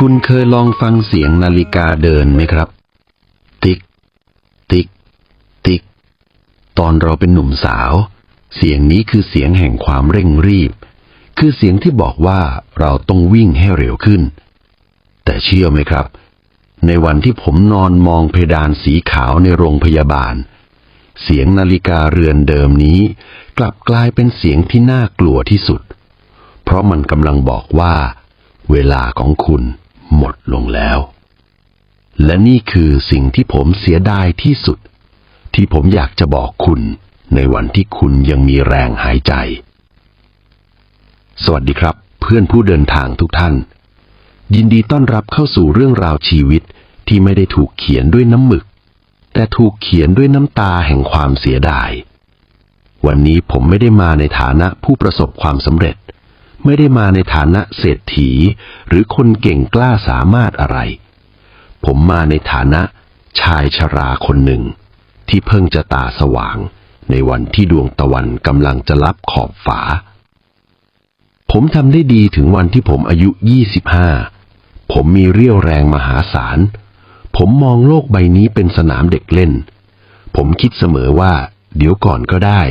คุณเคยลองฟังเสียงนาฬิกาเดินไหมครับ ติ๊ก ติ๊ก ติ๊ก ตอนเราเป็นหนุ่มสาว เสียงนี้คือเสียงแห่งความเร่งรีบ คือเสียงที่บอกว่าเราต้องวิ่งให้เร็วขึ้น แต่เชื่อไหมครับ ในวันที่ผมนอนมองเพดานสีขาวในโรงพยาบาล เสียงนาฬิกาเรือนเดิมนี้ กลับกลายเป็นเสียงที่น่ากลัวที่สุด เพราะมันกำลังบอกว่าเวลาของคุณ หมดลงแล้ว และนี่คือสิ่งที่ผมเสียดายที่สุด ที่ผมอยากจะบอกคุณในวันที่คุณยังมีแรงหายใจ สวัสดีครับ เพื่อนผู้เดินทางทุกท่าน ยินดีต้อนรับเข้าสู่เรื่องราวชีวิตที่ไม่ได้ถูกเขียนด้วยน้ำหมึก แต่ถูกเขียนด้วยน้ำตาแห่งความเสียดาย วันนี้ผมไม่ได้มาในฐานะผู้ประสบความสำเร็จ ไม่ได้มาในฐานะเศรษฐี หรือคนเก่งกล้าสามารถอะไร ผมมาในฐานะชายชราคนหนึ่ง ที่เพิ่งจะตาสว่าง ในวันที่ดวงตะวันกำลังจะลับขอบฝา ผมทำได้ดีถึงวันที่ผมอายุ 25 ผมมีเรี่ยวแรงมหาศาล ผมมองโลกใบนี้เป็นสนามเด็กเล่น ผมคิดเสมอว่า เดี๋ยวก่อนก็ได้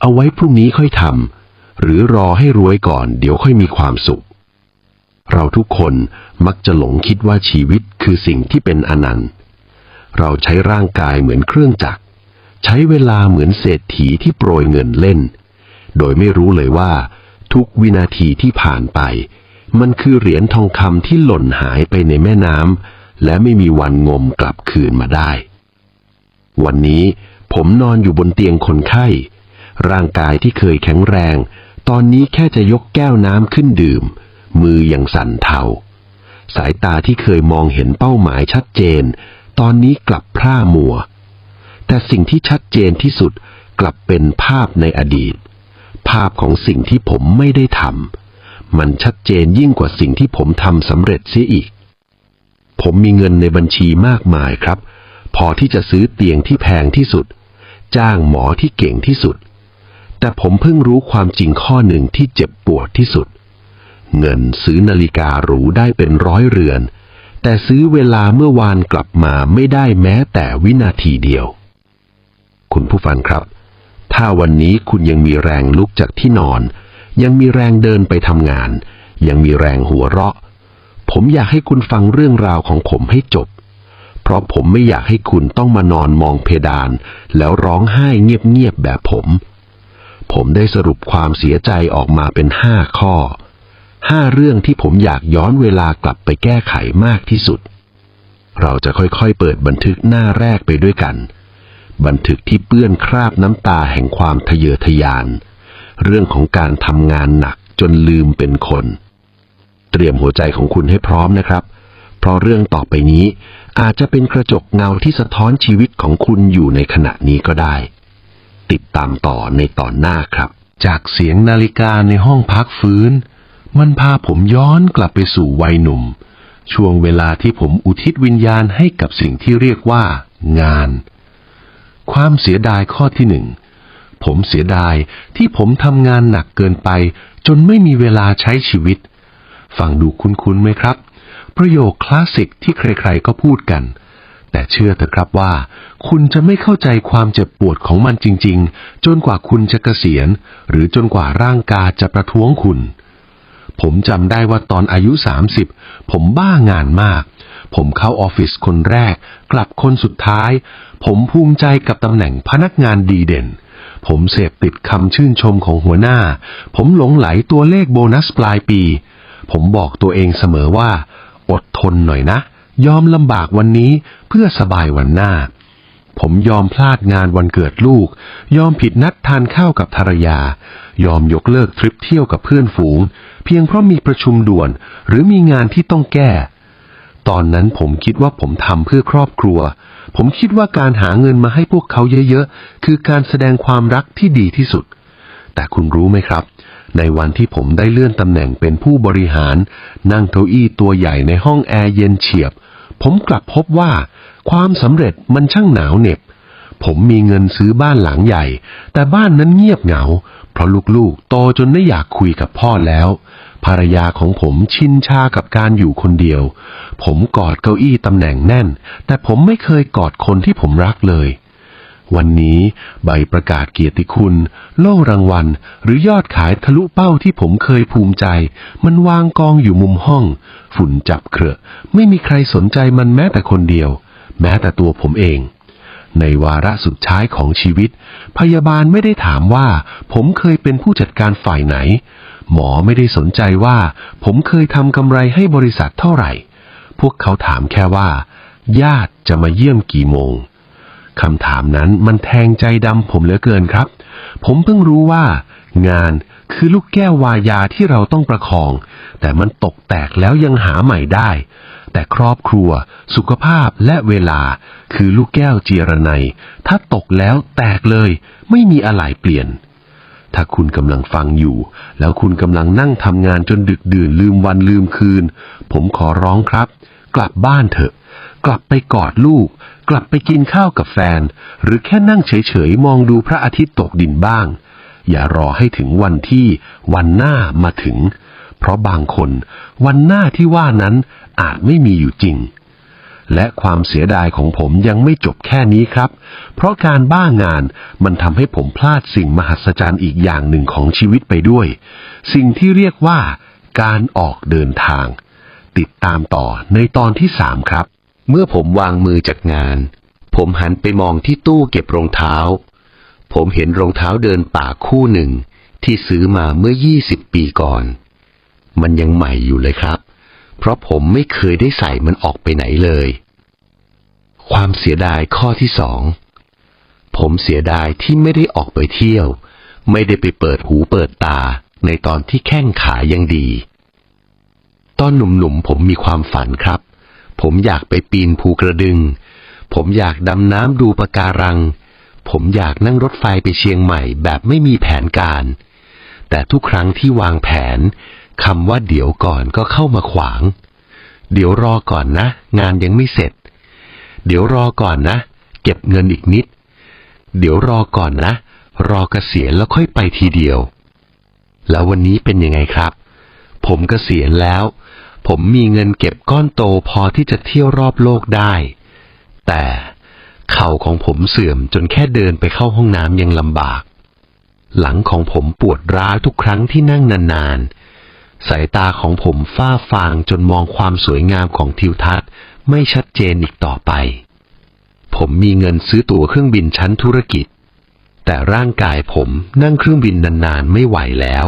เอาไว้พรุ่งนี้ค่อยทำ หรือรอให้รวยก่อนเดี๋ยวค่อยมีความสุข เราทุกคนมักจะหลงคิดว่าชีวิตคือสิ่งที่เป็นอนันต์ เราใช้ร่างกายเหมือนเครื่องจักร ใช้เวลาเหมือนเศรษฐีที่โปรยเงินเล่น โดยไม่รู้เลยว่า ทุกวินาทีที่ผ่านไป มันคือเหรียญทองคำที่หล่นหายไปในแม่น้ำและไม่มีวันงมกลับคืนมาได้ วันนี้ผมนอนอยู่บนเตียงคนไข้ ร่างกายที่เคยแข็งแรง ตอนนี้แค่จะยกแก้วน้ำขึ้นดื่ม มือยังสั่นเทา สายตาที่เคยมองเห็นเป้าหมายชัดเจน ตอนนี้กลับพร่ามัว แต่สิ่งที่ชัดเจนที่สุดกลับเป็นภาพในอดีต ภาพของสิ่งที่ผมไม่ได้ทำมันชัดเจนยิ่งกว่าสิ่งที่ผมทำสำเร็จเสียอีก ผมมีเงินในบัญชีมากมายครับ พอที่จะซื้อเตียงที่แพงที่สุด จ้างหมอที่เก่งที่สุด แต่ผมเพิ่งรู้ความจริงข้อหนึ่งที่เจ็บปวดที่สุด เงินซื้อนาฬิกาหรูได้เป็นร้อยเรือน แต่ซื้อเวลาเมื่อวานกลับมาไม่ได้แม้แต่วินาทีเดียว คุณผู้ฟังครับ ถ้าวันนี้คุณยังมีแรงลุกจากที่นอน ยังมีแรงเดินไปทำงาน ยังมีแรงหัวเราะ ผมอยากให้คุณฟังเรื่องราวของผมให้จบ เพราะผมไม่อยากให้คุณต้องมานอนมองเพดาน แล้วร้องไห้เงียบๆแบบผม ผมได้สรุปความเสียใจออกมาเป็นห้าข้อห้าเรื่องที่ผมอยากย้อนเวลากลับไปแก้ไขมากที่สุด เราจะค่อยๆเปิดบันทึกหน้าแรกไปด้วยกัน บันทึกที่เปื้อนคราบน้ำตาแห่งความทะเยอทะยาน เรื่องของการทำงานหนักจนลืมเป็นคน เตรียมหัวใจของคุณให้พร้อมนะครับ เพราะเรื่องต่อไปนี้อาจจะเป็นกระจกเงาที่สะท้อนชีวิตของคุณอยู่ในขณะนี้ก็ได้ ติดตามต่อในตอนหน้าครับ จากเสียงนาฬิกาในห้องพักฟื้น มันพาผมย้อนกลับไปสู่วัยหนุ่ม ช่วงเวลาที่ผมอุทิศวิญญาณให้กับสิ่งที่เรียกว่า งาน ความเสียดายข้อที่หนึ่งผมเสียดายที่ผมทำงานหนักเกินไป จนไม่มีเวลาใช้ชีวิต ฟังดูคุ้นๆไหมครับ ประโยคคลาสสิกที่ใครๆก็พูดกัน แต่เชื่อเถอะครับว่า คุณจะไม่เข้าใจความเจ็บปวดของมันจริง ๆ จนกว่าคุณจะเกษียณ หรือจนกว่าร่างกายจะประท้วงคุณ ผมจำได้ว่าตอนอายุ 30 ผมบ้างานมาก ผมเข้าออฟฟิศคนแรก กลับคนสุดท้าย ผมภูมิใจกับตำแหน่งพนักงานดีเด่น ผมเสพติดคำชื่นชมของหัวหน้า ผมหลงไหลตัวเลขโบนัสปลายปี ผมบอกตัวเองเสมอว่า อดทนหน่อยนะ ยอมลำบากวันนี้เพื่อสบายวันหน้า ผมยอมพลาดงานวันเกิดลูก ยอมผิดนัดทานข้าวกับภรรยา ยอมยกเลิกทริปเที่ยวกับเพื่อนฝูง เพียงเพราะมีประชุมด่วนหรือมีงานที่ต้องแก้ ตอนนั้นผมคิดว่าผมทำเพื่อครอบครัว ผมคิดว่าการหาเงินมาให้พวกเขาเยอะๆ คือการแสดงความรักที่ดีที่สุด แต่คุณรู้ไหมครับ ในวันที่ผมได้เลื่อนตำแหน่งเป็นผู้บริหาร นั่งเก้าอี้ตัวใหญ่ในห้องแอร์เย็นเฉียบ ผมกลับพบว่า ความสำเร็จมันช่างหนาวเหน็บ ผมมีเงินซื้อบ้านหลังใหญ่ แต่บ้านนั้นเงียบเหงา เพราะลูกๆ โตจนไม่อยากคุยกับพ่อแล้วภภรรยาของผมชินชากับการอยู่คนเดียว ผมกอดเก้าอี้ตำแหน่งแน่น แต่ผมไม่เคยกอดคนที่ผมรักเลย วันนี้ใบประกาศเกียรติคุณ โล่รางวัล หรือยอดขายทะลุเป้าที่ผมเคยภูมิใจ มันวางกองอยู่มุมห้อง ฝุ่นจับเครอะ ไม่มีใครสนใจมันแม้แต่คนเดียว แม้แต่ตัวผมเอง ในวาระสุดท้ายของชีวิต พยาบาลไม่ได้ถามว่า ผมเคยเป็นผู้จัดการฝ่ายไหน หมอไม่ได้สนใจว่า ผมเคยทำกำไรให้บริษัทเท่าไหร่ พวกเขาถามแค่ว่า ญาติจะมาเยี่ยมกี่โมง คำถามนั้นมันแทงใจดำผมเหลือเกินครับ ผมเพิ่งรู้ว่า งานคือลูกแก้ววายาที่เราต้องประคอง แต่มันตกแตกแล้วยังหาใหม่ได้ แต่ครอบครัว สุขภาพและเวลา คือลูกแก้วเจรไนถ้าตกแล้วแตกเลย ไม่มีอะไรเปลี่ยน ถ้าคุณกำลังฟังอยู่ แล้วคุณกำลังนั่งทำงานจนดึกดื่นลืมวันลืมคืน ผมขอร้องครับ กลับบ้านเถอะ กลับไปกอดลูก กลับไปกินข้าวกับแฟน หรือแค่นั่งเฉยๆ มองดูพระอาทิตย์ตกดินบ้าง อย่ารอให้ถึงวันที่วันหน้ามาถึง เพราะบางคนวันหน้าที่ว่านั้นอาจไม่มีอยู่จริง และความเสียดายของผมยังไม่จบแค่นี้ครับ เพราะการบ้างานมันทำให้ผมพลาดสิ่งมหัศจรรย์อีกอย่างหนึ่งของชีวิตไปด้วย สิ่งที่เรียกว่าการออกเดินทาง ติดตามต่อในตอนที่สามครับ เมื่อผมวางมือจากงาน ผมหันไปมองที่ตู้เก็บรองเท้า ผมเห็นรองเท้าเดินป่าคู่หนึ่งที่ซื้อมาเมื่อ 20 ปีก่อน มันยังใหม่อยู่เลยครับ เพราะผมไม่เคยได้ใส่มันออกไปไหนเลย ความเสียดายข้อที่สอง ผมเสียดายที่ไม่ได้ออกไปเที่ยว ไม่ได้ไปเปิดหูเปิดตาในตอนที่แข้งขายังดี ตอนหนุ่มๆผมมีความฝันครับ ผมอยากไปปีนภูกระดึง ผมอยากดำน้ำดูปะการัง ผมอยากนั่งรถไฟไปเชียงใหม่แบบไม่มีแผนการ แต่ทุกครั้งที่วางแผนคำว่าเดี๋ยวก่อนก็เข้ามาขวาง เดี๋ยวรอก่อนนะ งานยังไม่เสร็จ เดี๋ยวรอก่อนนะ เก็บเงินอีกนิด เดี๋ยวรอก่อนนะ รอเกษียณแล้วค่อยไปทีเดียว แล้ววันนี้เป็นยังไงครับ ผมเกษียณแล้ว ผมมีเงินเก็บก้อนโตพอที่จะเที่ยวรอบโลกได้ แต่เข่าของผมเสื่อมจนแค่เดินไปเข้าห้องน้ำยังลำบาก หลังของผมปวดร้าวทุกครั้งที่นั่งนานๆ สายตาของผมฝ้าฟางจนมองความสวยงามของทิวทัศน์ไม่ชัดเจนอีกต่อไป ผมมีเงินซื้อตั๋วเครื่องบินชั้นธุรกิจ แต่ร่างกายผมนั่งเครื่องบินนานๆไม่ไหวแล้ว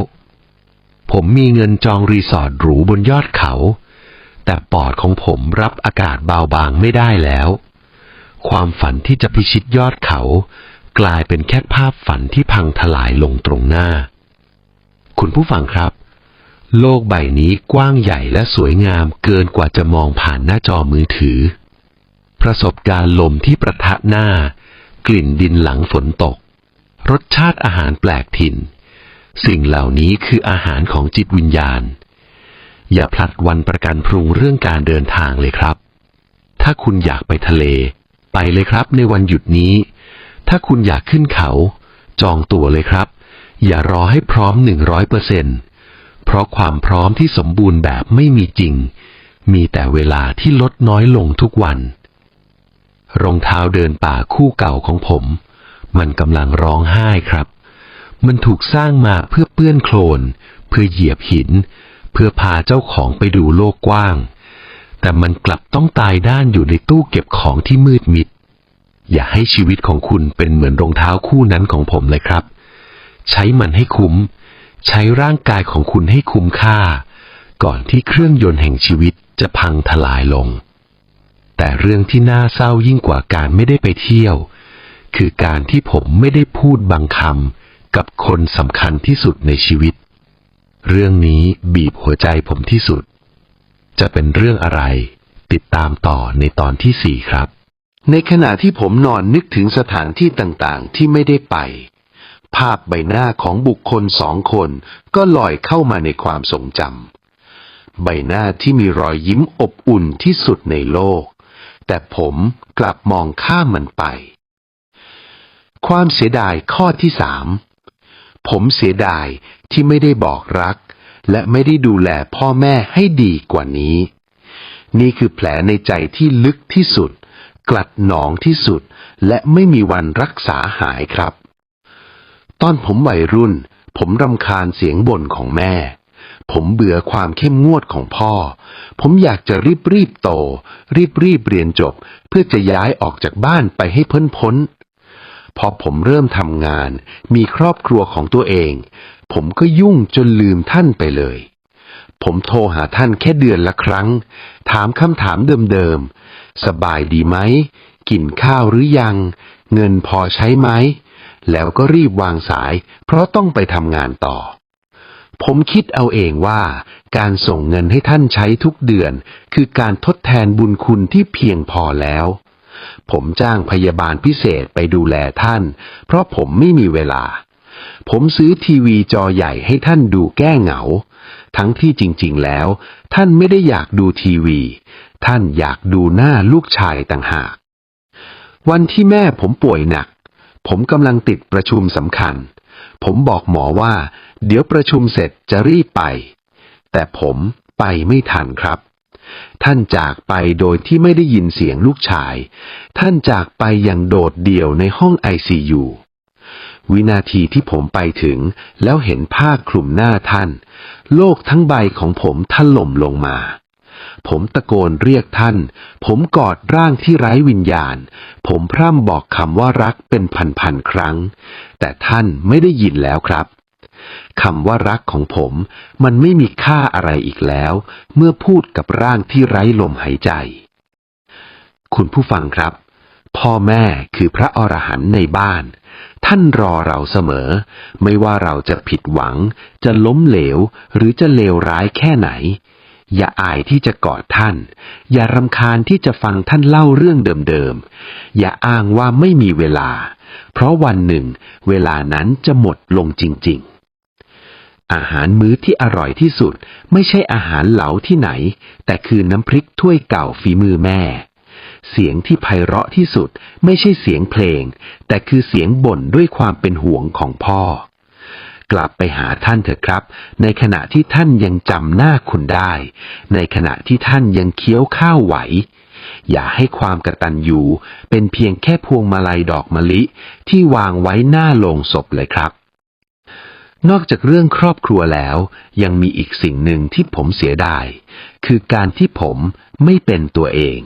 ผมมีเงินจองรีสอร์ทหรูบนยอดเขา แต่ปอดของผมรับอากาศเบาบางไม่ได้แล้ว ความฝันที่จะพิชิตยอดเขา กลายเป็นแค่ภาพฝันที่พังทลายลงตรงหน้า คุณผู้ฟังครับ โลกใบนี้กว้างใหญ่และสวยงามเกินกว่าจะมองผ่านหน้าจอมือถือ ประสบการณ์ลมที่ประทะหน้า กลิ่นดินหลังฝนตก รสชาติอาหารแปลกถิ่น สิ่งเหล่านี้คืออาหารของจิตวิญญาณ อย่าพลัดวันประกันพรุ่งเรื่องการเดินทางเลยครับ ถ้าคุณอยากไปทะเล ไปเลยครับในวันหยุดนี้ ถ้าคุณอยากขึ้นเขา จองตั๋วเลยครับ อย่ารอให้พร้อมหนึ่งร้อยเปอร์เซ็นเพราะความพร้อมที่สมบูรณ์แบบไม่มีจริง มีแต่เวลาที่ลดน้อยลงทุกวัน รองเท้าเดินป่าคู่เก่าของผม มันกำลังร้องไห้ครับ มันถูกสร้างมาเพื่อเปื้อนโคลน เพื่อเหยียบหิน เพื่อพาเจ้าของไปดูโลกกว้าง แต่มันกลับต้องตายด้านอยู่ในตู้เก็บของที่มืดมิด อย่าให้ชีวิตของคุณเป็นเหมือนรองเท้าคู่นั้นของผมเลยครับ ใช้มันให้คุ้ม ใช้ร่างกายของคุณให้คุ้มค่า ก่อนที่เครื่องยนต์แห่งชีวิตจะพังทลายลง แต่เรื่องที่น่าเศร้ายิ่งกว่าการไม่ได้ไปเที่ยว คือการที่ผมไม่ได้พูดบางคำ กับคนสำคัญที่สุดในชีวิต เรื่องนี้บีบหัวใจผมที่สุด จะเป็นเรื่องอะไร ติดตามต่อในตอนที่สี่ครับ ในขณะที่ผมนอนนึกถึงสถานที่ต่างๆ ที่ไม่ได้ไป ภาพใบหน้าของบุคคลสองคนก็ลอยเข้ามาในความทรงจำใบหน้าที่มีรอยยิ้มอบอุ่นที่สุดในโลก แต่ผมกลับมองข้ามมันไปความเสียดายข้อที่สาม ผมเสียดายที่ไม่ได้บอกรัก และไม่ได้ดูแลพ่อแม่ให้ดีกว่านี้ นี่คือแผลในใจที่ลึกที่สุด กลัดหนองที่สุด และไม่มีวันรักษาหายครับ ตอนผมวัยรุ่น ผมรำคาญเสียงบ่นของแม่ ผมเบื่อความเข้มงวดของพ่อ ผมอยากจะรีบรีบโต รีบรีบเรียนจบ เพื่อจะย้ายออกจากบ้านไปให้พ้นพ้น พอผมเริ่มทำงาน มีครอบครัวของตัวเอง ผมก็ยุ่งจนลืมท่านไปเลย ผมโทรหาท่านแค่เดือนละครั้ง ถามคำถามเดิมๆ สบายดีไหม กินข้าวหรือยัง เงินพอใช้ไหม แล้วก็รีบวางสาย เพราะต้องไปทำงานต่อ ผมคิดเอาเองว่า การส่งเงินให้ท่านใช้ทุกเดือน คือการทดแทนบุญคุณที่เพียงพอแล้ว ผมจ้างพยาบาลพิเศษไปดูแลท่าน เพราะผมไม่มีเวลา ผมซื้อทีวีจอใหญ่ให้ท่านดูแก้เหงา ทั้งที่จริงๆแล้ว ท่านไม่ได้อยากดูทีวี ท่านอยากดูหน้าลูกชายต่างหาก วันที่แม่ผมป่วยหนัก ผมกำลังติดประชุมสำคัญ ผมบอกหมอว่า เดี๋ยวประชุมเสร็จจะรีบไป แต่ผมไปไม่ทันครับ ท่านจากไปโดยที่ไม่ได้ยินเสียงลูกชาย ท่านจากไปอย่างโดดเดี่ยวในห้องไอซียูวินาทีที่ผมไปถึงแล้วเห็นผ้าคลุมหน้าท่าน โลกทั้งใบของผมถล่มลงมา ผมตะโกนเรียกท่าน ผมกอดร่างที่ไร้วิญญาณ ผมพร่ำบอกคำว่ารักเป็นพันๆครั้ง แต่ท่านไม่ได้ยินแล้วครับ คำว่ารักของผมมันไม่มีค่าอะไรอีกแล้ว เมื่อพูดกับร่างที่ไร้ลมหายใจ คุณผู้ฟังครับ พ่อแม่คือพระอรหันต์ในบ้าน ท่านรอเราเสมอ ไม่ว่าเราจะผิดหวัง จะล้มเหลว หรือจะเลวร้ายแค่ไหน อย่าอายที่จะกอดท่าน อย่ารำคาญที่จะฟังท่านเล่าเรื่องเดิมๆ อย่าอ้างว่าไม่มีเวลา เพราะวันหนึ่ง เวลานั้นจะหมดลงจริง ๆ อาหารมื้อที่อร่อยที่สุด ไม่ใช่อาหารเหลาที่ไหน แต่คือน้ำพริกถ้วยเก่าฝีมือแม่ เสียงที่ไพเราะที่สุด ไม่ใช่เสียงเพลง แต่คือเสียงบ่นด้วยความเป็นห่วงของพ่อ กลับไปหาท่านเถอะครับ ในขณะที่ท่านยังจำหน้าคุณได้ ในขณะที่ท่านยังเคี้ยวข้าวไหว อย่าให้ความกระตัญญูเป็นเพียงแค่พวงมาลัยดอกมะลิที่วางไว้หน้าโลงศพเลยครับ นอกจากเรื่องครอบครัวแล้ว ยังมีอีกสิ่งหนึ่งที่ผมเสียดาย คือการที่ผมไม่เป็นตัวเอง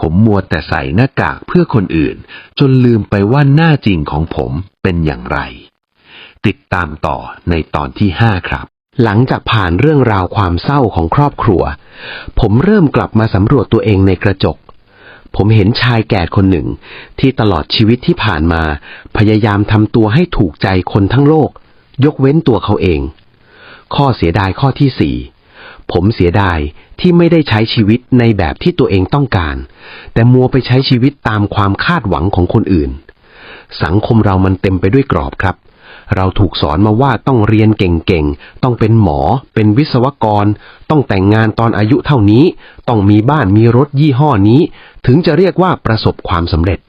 ผมมัวแต่ใส่หน้ากากเพื่อคนอื่น จนลืมไปว่าหน้าจริงของผมเป็นอย่างไร ติดตามต่อในตอนที่ห้าครับ หลังจากผ่านเรื่องราวความเศร้าของครอบครัว ผมเริ่มกลับมาสำรวจตัวเองในกระจกผมเห็นชายแก่คนหนึ่ง ที่ตลอดชีวิตที่ผ่านมา พยายามทำตัวให้ถูกใจคนทั้งโลก ยกเว้นตัวเขาเอง ข้อเสียดายข้อที่สี่ผมเสียดายที่ไม่ได้ใช้ชีวิตในแบบที่ตัวเองต้องการ แต่มัวไปใช้ชีวิตตามความคาดหวังของคนอื่น สังคมเรามันเต็มไปด้วยกรอบครับ เราถูกสอนมาว่าต้องเรียนเก่งๆ ต้องเป็นหมอ เป็นวิศวกร ต้องแต่งงานตอนอายุเท่านี้ ต้องมีบ้านมีรถยี่ห้อนี้ ถึงจะเรียกว่าประสบความสำเร็จ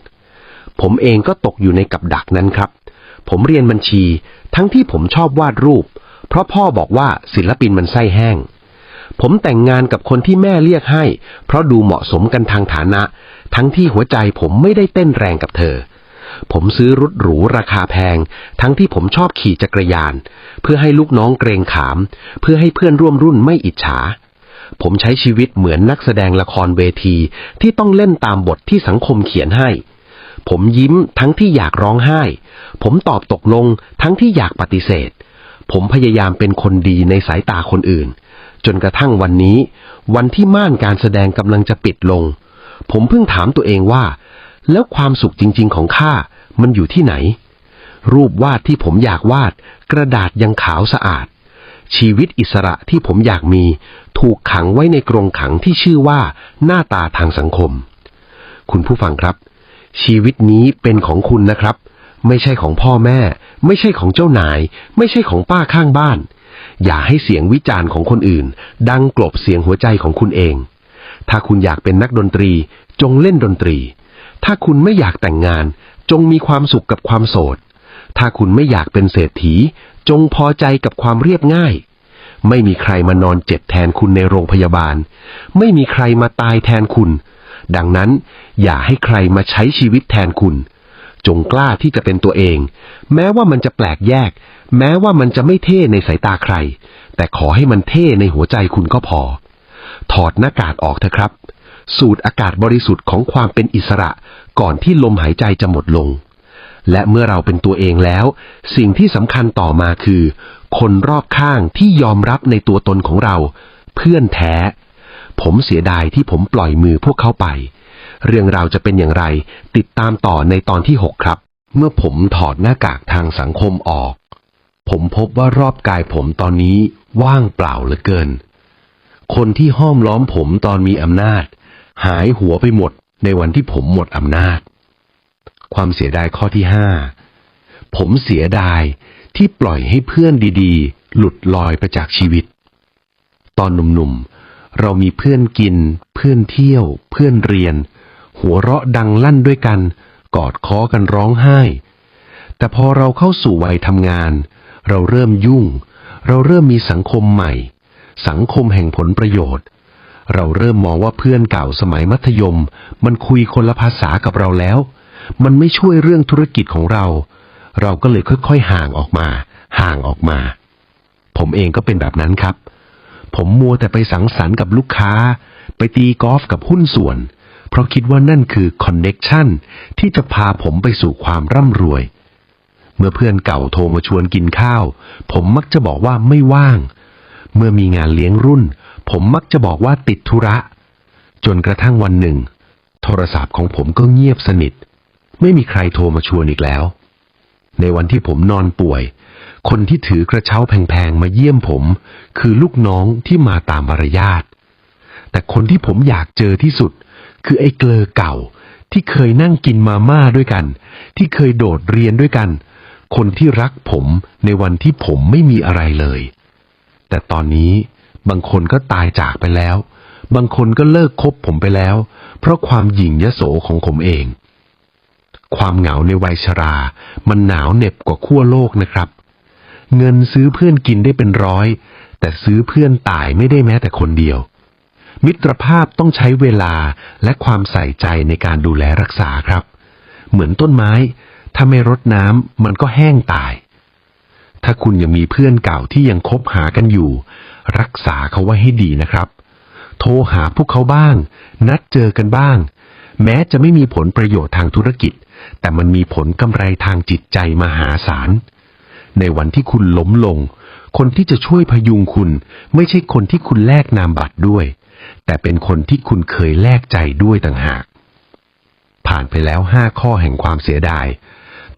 ผมเองก็ตกอยู่ในกับดักนั้นครับ ผมเรียนบัญชี ทั้งที่ผมชอบวาดรูป เพราะพ่อบอกว่าศิลปินมันไส้แห้ง ผมแต่งงานกับคนที่แม่เรียกให้ เพราะดูเหมาะสมกันทางฐานะ ทั้งที่หัวใจผมไม่ได้เต้นแรงกับเธอ ผมซื้อรถหรูราคาแพง ทั้งที่ผมชอบขี่จักรยาน เพื่อให้ลูกน้องเกรงขาม เพื่อให้เพื่อนร่วมรุ่นไม่อิจฉาผมใช้ชีวิตเหมือนนักแสดงละครเวทีที่ต้องเล่นตามบทที่สังคมเขียนให้ ผมยิ้มทั้งที่อยากร้องไห้ ผมตอบตกลงทั้งที่อยากปฏิเสธ ผมพยายามเป็นคนดีในสายตาคนอื่น จนกระทั่งวันนี้ วันที่ม่านการแสดงกำลังจะปิดลง ผมเพิ่งถามตัวเองว่า แล้วความสุขจริง ๆ ของข้ามันอยู่ที่ไหน รูปวาดที่ผมอยากวาด กระดาษยังขาวสะอาด ชีวิตอิสระที่ผมอยากมี ถูกขังไว้ในกรงขังที่ชื่อว่าหน้าตาทางสังคม คุณผู้ฟังครับ ชีวิตนี้เป็นของคุณนะครับ ไม่ใช่ของพ่อแม่ ไม่ใช่ของเจ้านาย ไม่ใช่ของป้าข้างบ้าน อย่าให้เสียงวิจารณ์ของคนอื่น ดังกลบเสียงหัวใจของคุณเอง ถ้าคุณอยากเป็นนักดนตรี จงเล่นดนตรี ถ้าคุณไม่อยากแต่งงาน จงมีความสุขกับความโสด ถ้าคุณไม่อยากเป็นเศรษฐี จงพอใจกับความเรียบง่ายไม่มีใครมานอนเจ็บแทนคุณในโรงพยาบาล ไม่มีใครมาตายแทนคุณ ดังนั้นอย่าให้ใครมาใช้ชีวิตแทนคุณ จงกล้าที่จะเป็นตัวเอง แม้ว่ามันจะแปลกแยก แม้ว่ามันจะไม่เท่ในสายตาใคร แต่ขอให้มันเท่ในหัวใจคุณก็พอ ถอดหน้ากากออกเถอะครับ สูดอากาศบริสุทธิ์ของความเป็นอิสระก่อนที่ลมหายใจจะหมดลง และเมื่อเราเป็นตัวเองแล้ว สิ่งที่สำคัญต่อมาคือ คนรอบข้างที่ยอมรับในตัวตนของเรา เพื่อนแท้ ผมเสียดายที่ผมปล่อยมือพวกเขาไป เรื่องราวจะเป็นอย่างไร ติดตามต่อในตอนที่ 6 ครับ เมื่อผมถอดหน้ากากทางสังคมออก ผมพบว่ารอบกายผมตอนนี้ว่างเปล่าเหลือเกิน คนที่ห้อมล้อมผมตอนมีอำนาจ หายหัวไปหมดในวันที่ผมหมดอำนาจ ความเสียดายข้อที่ห้าผมเสียดายที่ปล่อยให้เพื่อนดีๆ หลุดลอยไปจากชีวิต ตอนหนุ่มๆ เรามีเพื่อนกิน เพื่อนเที่ยว เพื่อนเรียน หัวเราะดังลั่นด้วยกัน กอดคอกันร้องไห้ แต่พอเราเข้าสู่วัยทำงาน เราเริ่มยุ่ง เราเริ่มมีสังคมใหม่ สังคมแห่งผลประโยชน์ เราเริ่มมองว่าเพื่อนเก่าสมัยมัธยม มันคุยคนละภาษากับเราแล้ว มันไม่ช่วยเรื่องธุรกิจของเรา เราก็เลยค่อยๆห่างออกมา ห่างออกมา ผมเองก็เป็นแบบนั้นครับ ผมมัวแต่ไปสังสรรค์กับลูกค้า ไปตีกอล์ฟกับหุ้นส่วน เพราะคิดว่านั่นคือคอนเน็กชันที่จะพาผมไปสู่ความร่ำรวย เมื่อเพื่อนเก่าโทรมาชวนกินข้าว ผมมักจะบอกว่าไม่ว่าง เมื่อมีงานเลี้ยงรุ่น ผมมักจะบอกว่าติดธุระ จนกระทั่งวันหนึ่ง โทรศัพท์ของผมก็เงียบสนิท ไม่มีใครโทรมาชวนอีกแล้ว ในวันที่ผมนอนป่วย คนที่ถือกระเช้าแพงๆมาเยี่ยมผม คือลูกน้องที่มาตามมารยาท แต่คนที่ผมอยากเจอที่สุด คือไอ้เกลอเก่า ที่เคยนั่งกินมาม่าด้วยกัน ที่เคยโดดเรียนด้วยกัน คนที่รักผมในวันที่ผมไม่มีอะไรเลย แต่ตอนนี้บางคนก็ตายจากไปแล้ว บางคนก็เลิกคบผมไปแล้ว เพราะความหยิ่งยโสของผมเอง ความเหงาในวัยชรา มันหนาวเหน็บกว่าขั้วโลกนะครับ เงินซื้อเพื่อนกินได้เป็นร้อย แต่ซื้อเพื่อนตายไม่ได้แม้แต่คนเดียว มิตรภาพต้องใช้เวลาและความใส่ใจในการดูแลรักษาครับ เหมือนต้นไม้ ถ้าไม่รดน้ำมันก็แห้งตาย ถ้าคุณยังมีเพื่อนเก่าที่ยังคบหากันอยู่ รักษาเขาไว้ให้ดีนะครับ โทรหาพวกเขาบ้าง นัดเจอกันบ้าง แม้จะไม่มีผลประโยชน์ทางธุรกิจ แต่มันมีผลกำไรทางจิตใจมหาศาล ในวันที่คุณล้มลง คนที่จะช่วยพยุงคุณ ไม่ใช่คนที่คุณแลกนามบัตรด้วย แต่เป็นคนที่คุณเคยแลกใจด้วยต่างหาก ผ่านไปแล้วห้าข้อแห่งความเสียดาย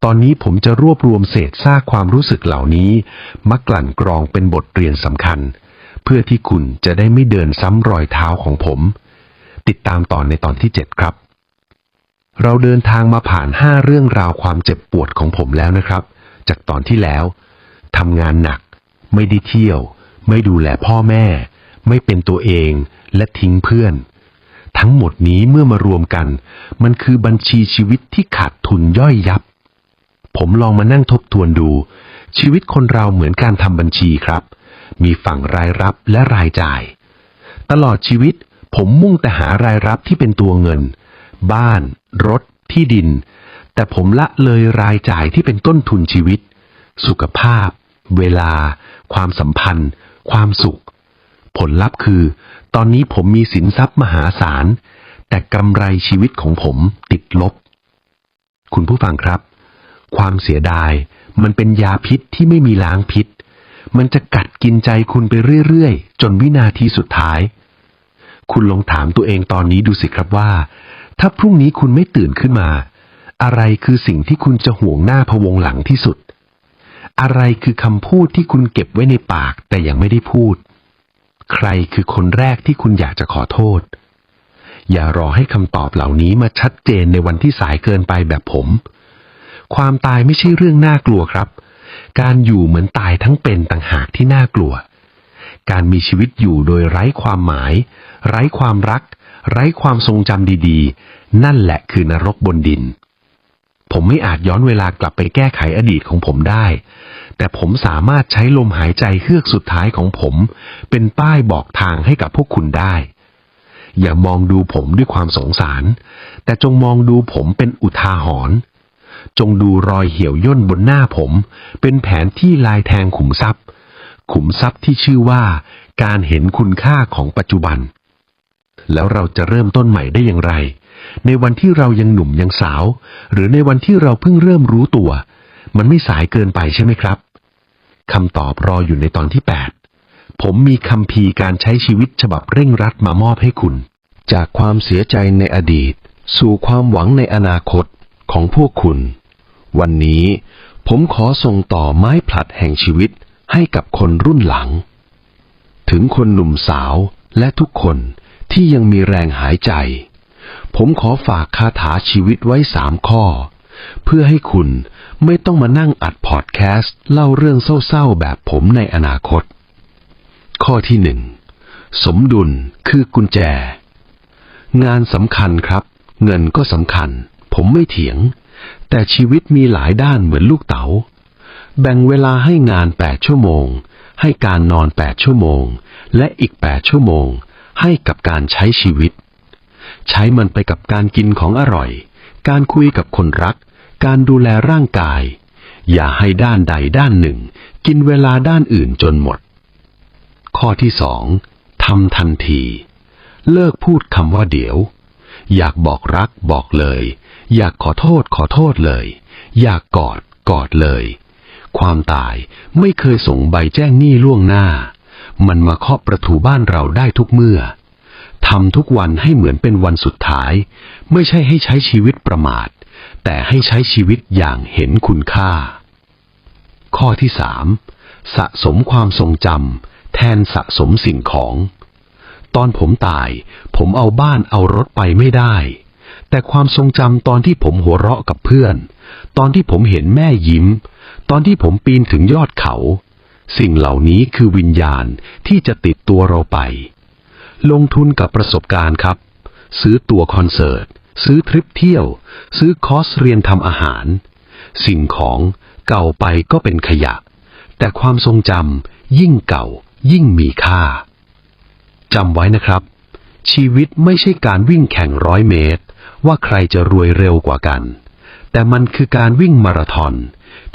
ตอนนี้ผมจะรวบรวมเศษซากความรู้สึกเหล่านี้มากลั่นกรองเป็นบทเรียนสำคัญ เพื่อที่คุณจะได้ไม่เดินซ้ำรอยเท้าของผม ติดตามต่อนในตอนที่ 7 ครับ เราเดินทางมาผ่านห้าเรื่องราวความเจ็บปวดของผมแล้วนะครับ จากตอนที่แล้วทำงานหนัก ไม่ได้เที่ยว ไม่ดูแลพ่อแม่ ไม่เป็นตัวเองและทิ้งเพื่อน ทั้งหมดนี้เมื่อมารวมกัน มันคือบัญชีชีวิตที่ขาดทุนย่อยยับ ผมลองมานั่งทบทวนดู ชีวิตคนเราเหมือนการทำบัญชีครับ มีฝั่งรายรับและรายจ่าย ตลอดชีวิตผมมุ่งแต่หารายรับที่เป็นตัวเงิน บ้าน รถ ที่ดิน แต่ผมละเลยรายจ่ายที่เป็นต้นทุนชีวิต สุขภาพ เวลา ความสัมพันธ์ ความสุข ผลลัพธ์คือ ตอนนี้ผมมีสินทรัพย์มหาศาล แต่กำไรชีวิตของผมติดลบ คุณผู้ฟังครับ ความเสียดาย มันเป็นยาพิษที่ไม่มีล้างพิษ มันจะกัดกินใจคุณไปเรื่อย ๆ จนวินาทีสุดท้าย คุณลองถามตัวเองตอนนี้ดูสิครับว่า ถ้าพรุ่งนี้คุณไม่ตื่นขึ้นมา อะไรคือสิ่งที่คุณจะห่วงหน้าพะวงหลังที่สุด อะไรคือคำพูดที่คุณเก็บไว้ในปากแต่ยังไม่ได้พูด ใครคือคนแรกที่คุณอยากจะขอโทษ อย่ารอให้คำตอบเหล่านี้มาชัดเจนในวันที่สายเกินไปแบบผม ความตายไม่ใช่เรื่องน่ากลัวครับ การอยู่เหมือนตายทั้งเป็นต่างหากที่น่ากลัว การมีชีวิตอยู่โดยไร้ความหมาย ไร้ความรัก ไร้ความทรงจำดีๆ นั่นแหละคือนรกบนดิน ผมไม่อาจย้อนเวลากลับไปแก้ไขอดีตของผมได้ แต่ผมสามารถใช้ลมหายใจเฮือกสุดท้ายของผม เป็นป้ายบอกทางให้กับพวกคุณได้ อย่ามองดูผมด้วยความสงสาร แต่จงมองดูผมเป็นอุทาหรณ์จงดูรอยเหี่ยวย่นบนหน้าผม เป็นแผนที่ลายแทงขุมทรัพย์ ขุมทรัพย์ที่ชื่อว่า การเห็นคุณค่าของปัจจุบัน แล้วเราจะเริ่มต้นใหม่ได้อย่างไร ในวันที่เรายังหนุ่มยังสาว หรือในวันที่เราเพิ่งเริ่มรู้ตัว มันไม่สายเกินไปใช่ไหมครับคำตอบรออยู่ในตอนที่ 8 ผมมีคำพีการใช้ชีวิตฉบับเร่งรัดมามอบให้คุณ จากความเสียใจในอดีต สู่ความหวังในอนาคตของพวกคุณ วันนี้ผมขอส่งต่อไม้ผลัดแห่งชีวิตให้กับคนรุ่นหลัง ถึงคนหนุ่มสาวและทุกคน ที่ยังมีแรงหายใจ ผมขอฝากคาถาชีวิตไว้สามข้อ เพื่อให้คุณไม่ต้องมานั่งอัดพอดแคสต์เล่าเรื่องเศร้าๆแบบผมในอนาคต ข้อที่หนึ่งสมดุลคือกุญแจ งานสำคัญครับ เงินก็สำคัญ ผมไม่เถียง แต่ชีวิตมีหลายด้านเหมือนลูกเต๋า แบ่งเวลาให้งานแปดชั่วโมง ให้การนอนแปดชั่วโมง และอีกแปดชั่วโมง ให้กับการใช้ชีวิต ใช้มันไปกับการกินของอร่อย การคุยกับคนรัก การดูแลร่างกาย อย่าให้ด้านใดด้านหนึ่ง กินเวลาด้านอื่นจนหมด ข้อที่สองทำทันที เลิกพูดคำว่าเดี๋ยว อยากบอกรักบอกเลย อยากขอโทษขอโทษเลย อยากกอดกอดเลย ความตายไม่เคยส่งใบแจ้งหนี้ล่วงหน้า มันมาเคาะประตูบ้านเราได้ทุกเมื่อทำทุกวันให้เหมือนเป็นวันสุดท้าย ไม่ใช่ให้ใช้ชีวิตประมาท แต่ให้ใช้ชีวิตอย่างเห็นคุณค่า ข้อที่สามสะสมความทรงจำแทนสะสมสิ่งของ ตอนผมตาย ผมเอาบ้านเอารถไปไม่ได้ แต่ความทรงจำตอนที่ผมหัวเราะกับเพื่อน ตอนที่ผมเห็นแม่ยิ้ม ตอนที่ผมปีนถึงยอดเขา สิ่งเหล่านี้คือวิญญาณที่จะติดตัวเราไป ลงทุนกับประสบการณ์ครับ ซื้อตัวคอนเสิร์ต ซื้อทริปเที่ยว ซื้อคอร์สเรียนทำอาหาร สิ่งของเก่าไปก็เป็นขยะ แต่ความทรงจำยิ่งเก่ายิ่งมีค่าจำไว้นะครับ ชีวิตไม่ใช่การวิ่งแข่งร้อยเมตร ว่าใครจะรวยเร็วกว่ากัน แต่มันคือการวิ่งมาราธอน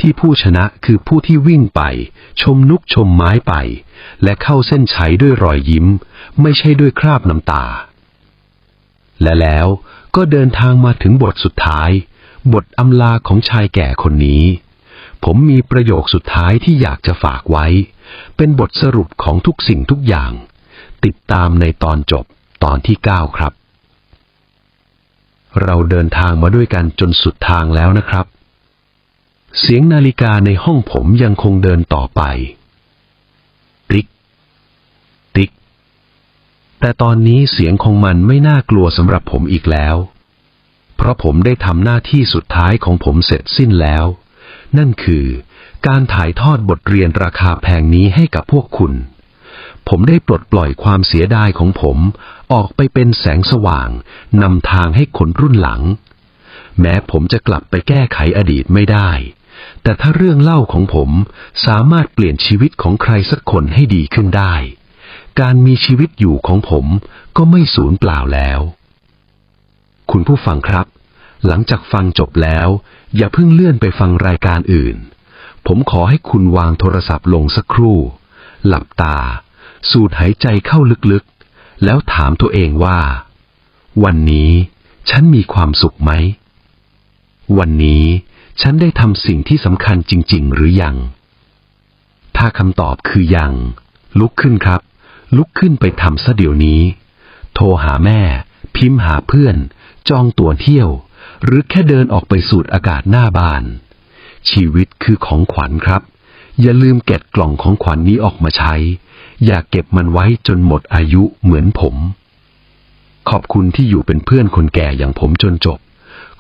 ที่ผู้ชนะคือผู้ที่วิ่งไป ชมนุกชมไม้ไป และเข้าเส้นชัยด้วยรอยยิ้ม ไม่ใช่ด้วยคราบน้ำตา และแล้วก็เดินทางมาถึงบทสุดท้าย บทอำลาของชายแก่คนนี้ ผมมีประโยคสุดท้ายที่อยากจะฝากไว้ เป็นบทสรุปของทุกสิ่งทุกอย่าง ติดตามในตอนจบตอนที่ 9 ครับ เราเดินทางมาด้วยกันจนสุดทางแล้วนะครับ เสียงนาฬิกาในห้องผมยังคงเดินต่อไป ติ๊ก ติ๊ก แต่ตอนนี้เสียงของมันไม่น่ากลัวสำหรับผมอีกแล้ว เพราะผมได้ทำหน้าที่สุดท้ายของผมเสร็จสิ้นแล้ว นั่นคือการถ่ายทอดบทเรียนราคาแพงนี้ให้กับพวกคุณ ผมได้ปลดปล่อยความเสียดายของผมออกไปเป็นแสงสว่างนำทางให้คนรุ่นหลัง แม้ผมจะกลับไปแก้ไขอดีตไม่ได้ แต่ถ้าเรื่องเล่าของผมสามารถเปลี่ยนชีวิตของใครสักคนให้ดีขึ้นได้ การมีชีวิตอยู่ของผมก็ไม่สูญเปล่าแล้ว คุณผู้ฟังครับ หลังจากฟังจบแล้ว อย่าเพิ่งเลื่อนไปฟังรายการอื่น ผมขอให้คุณวางโทรศัพท์ลงสักครู่ หลับตา สูดหายใจเข้าลึกๆ แล้วถามตัวเองว่า วันนี้ฉันมีความสุขไหม วันนี้ ฉันได้ทำสิ่งที่สำคัญจริง ๆ หรือยัง ถ้าคำตอบคือยัง ลุกขึ้นครับ ลุกขึ้นไปทำซะเดี๋ยวนี้ โทรหาแม่ พิมพ์หาเพื่อน จองตั๋วเที่ยว หรือแค่เดินออกไปสูดอากาศหน้าบ้าน ชีวิตคือของขวัญครับ อย่าลืมเก็บกล่องของขวัญนนี้ออกมาใช้ อย่าเก็บมันไว้จนหมดอายุเหมือนผม ขอบคุณที่อยู่เป็นเพื่อนคนแก่อย่างผมจนจบ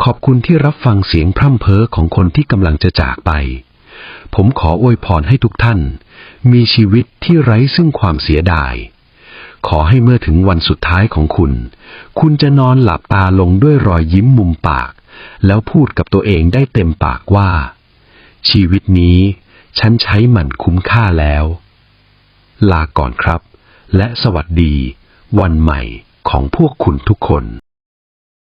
ขอบคุณที่รับฟังเสียงพร่ำเพ้อของคนที่กำลังจะจากไป ผมขออวยพรให้ทุกท่าน มีชีวิตที่ไร้ซึ่งความเสียดาย ขอให้เมื่อถึงวันสุดท้ายของคุณ คุณจะนอนหลับตาลงด้วยรอยยิ้มมุมปาก แล้วพูดกับตัวเองได้เต็มปากว่า ชีวิตนี้ฉันใช้มันคุ้มค่าแล้ว ลาก่อนครับ และสวัสดี วันใหม่ของพวกคุณทุกคน